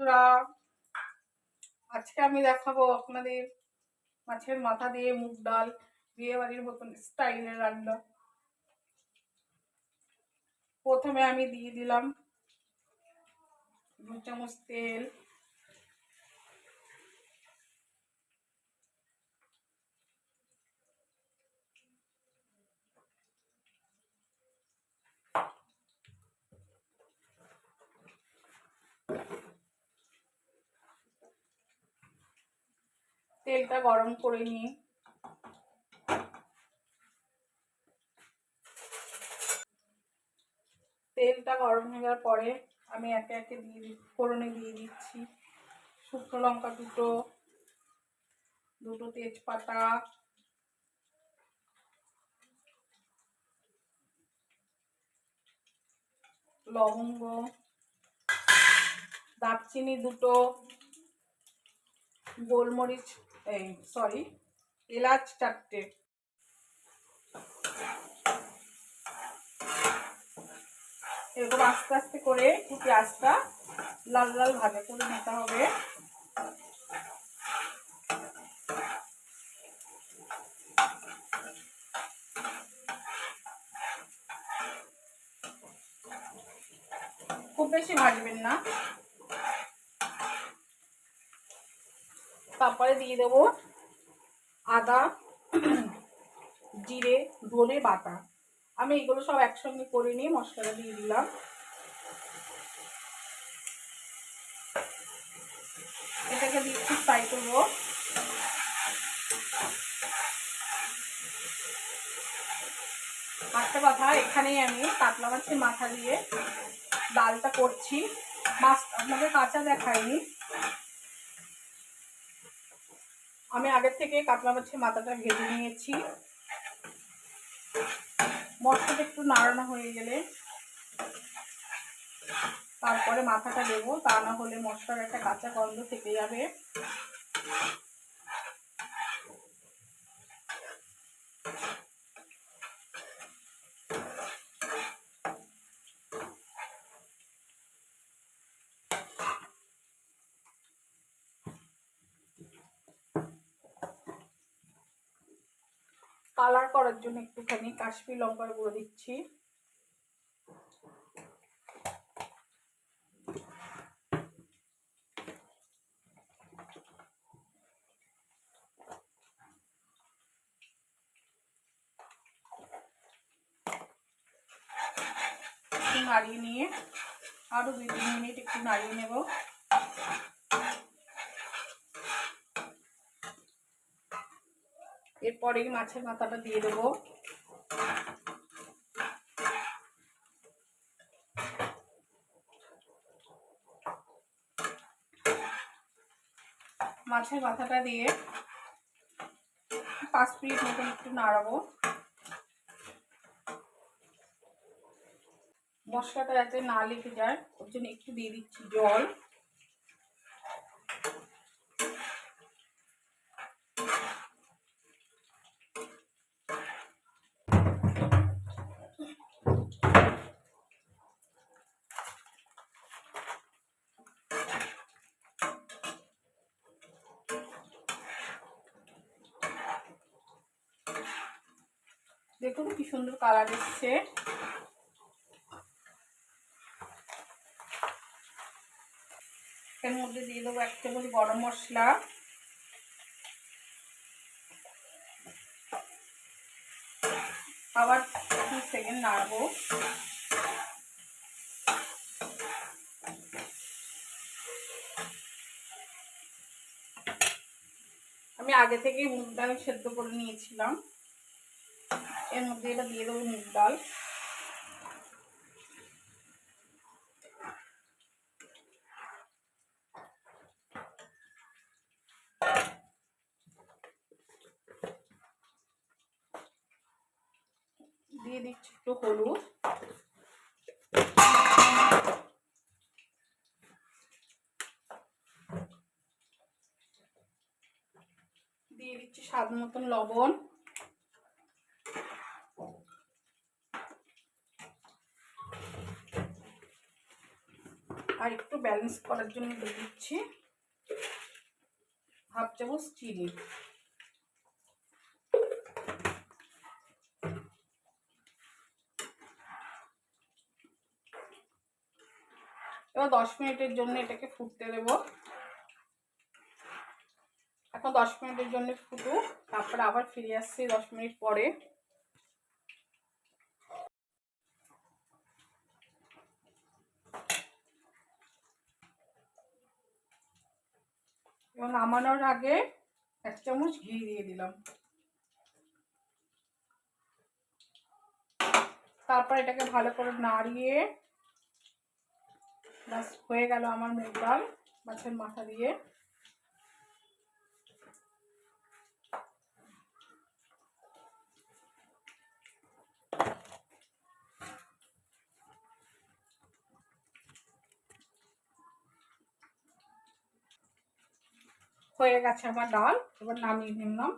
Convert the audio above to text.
বন্ধুরা, আজকে আমি দেখাবো আপনাদের মাছের মাথা দিয়ে মুগ ডাল বিয়ে বাড়ির মতন স্টাইলের রান্না। প্রথমে আমি দিয়ে দিলাম দু চামচ তেল তেলটা গরম করে নিই। তেলটা গরম হয়ে যাওয়ার পরে আমি একে একে দিয়ে দি, ফোড়নে দিয়ে দিচ্ছি। শুকনো লঙ্কা দুটো দুটো তেজপাতা, লবঙ্গ, দারচিনি দুটো, গোলমরিচ এই সরি এলাচ চারটে। এরকম আস্তে আস্তে করে পেঁয়াজটা লাল লাল ভাজা করে নিতে হবে। খুব বেশি ভাজবেন না। তারপরে দিয়ে দেবো আদা, জিরে, ধনে বাটা। আমি এগুলো সব একসঙ্গে করে নিয়ে মশলাটা দিয়ে দিলাম। এটাকে দিয়ে একটু ফ্রাই করব। একটা কথা এখানেই আমি কাতলা মাছের মাথা দিয়ে ডালটা করছি। মাছ আপনাদের কাঁচা দেখাইনি আমি আগের থেকে কাতলা মাছের মাথাটা ভেজে নিয়েছি। মশলাটা একটু নাড়ানো হয়ে গেলে তারপরে মাথাটা দেবো, তা না হলে মশলার একটা কাঁচা গন্ধ থেকে যাবে। কালার করার জন্য একটুখানি কাশ্মীর লঙ্কার গুঁড়ো দিচ্ছি। নাড়িয়ে নিয়ে, আরও দুই তিন মিনিট একটু নাড়িয়ে নেব। এরপরেই মাছের মাথাটা দিয়ে দেবো। মাছের মাথাটা দিয়ে পাঁচ মিনিট মতন একটু নাড়াবো। মশলাটা যাতে না লেগে যায়, ওর জন্য একটু দিয়ে দিচ্ছি জল। দেখুন কি সুন্দর কালার এসছে। এর মধ্যে দিয়ে দেবো এক চামচ গরম মশলা। আবার দু সেকেন্ড নাড়বো। আমি আগে থেকেই মুগ ডাল সেদ্ধ করে নিয়েছিলাম। এর মধ্যে এটা দিয়ে দেবো মুগ ডাল। দিয়ে দিচ্ছি একটু হলুদ। দিয়ে দিচ্ছি স্বাদ মতন লবণ। আর একটু ব্যালেন্স করার জন্য দিয়ে দিচ্ছি। হাফ চামচ চিনি। এবার দশ মিনিটের জন্য এটাকে ফুটতে দেব। এখন দশ মিনিটের জন্য ফুটুক, তারপরে আবার ফিরে আসছি দশ মিনিট পরে। এবং নামানোর আগে এক চামচ ঘি দিয়ে দিলাম। তারপর এটাকে ভালো করে নাড়িয়ে, ব্যাস হয়ে গেল আমার মুগ ডাল মাছের মাথা দিয়ে। হয়ে গেছে আমার ডাল এবার নামিয়ে নিলাম।